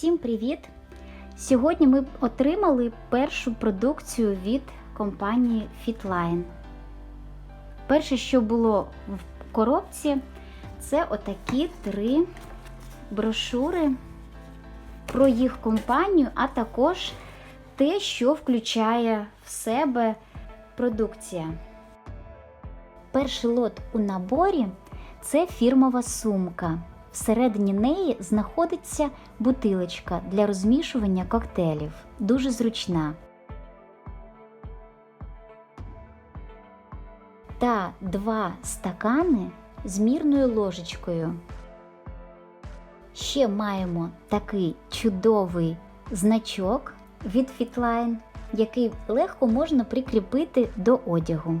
Всім привіт! Сьогодні ми отримали першу продукцію від компанії Fitline. Перше, що було в коробці, це отакі три брошури про їх компанію, а також те, що включає в себе продукція. Перший лот у наборі це фірмова сумка. Всередині неї знаходиться бутилочка для розмішування коктейлів. Дуже зручна. Та два стакани з мірною ложечкою. Ще маємо такий чудовий значок від Fitline, який легко можна прикріпити до одягу.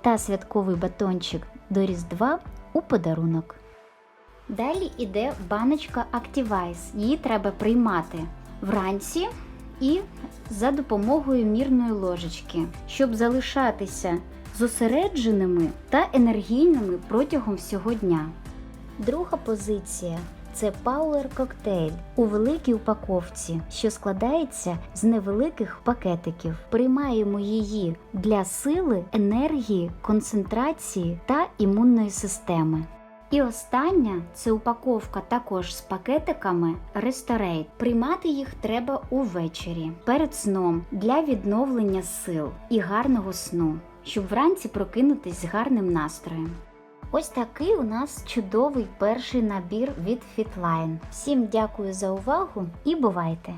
Та святковий батончик до Різдва у подарунок. Далі йде баночка Activize. Її треба приймати вранці і за допомогою мірної ложечки, щоб залишатися зосередженими та енергійними протягом всього дня. Друга позиція це Power Cocktail у великій упаковці, що складається з невеликих пакетиків. Приймаємо її для сили, енергії, концентрації та імунної системи. І остання це упаковка також з пакетиками Restorate. Приймати їх треба увечері перед сном для відновлення сил і гарного сну, щоб вранці прокинутись з гарним настроєм. Ось такий у нас чудовий перший набір від Fitline. Всім дякую за увагу і бувайте!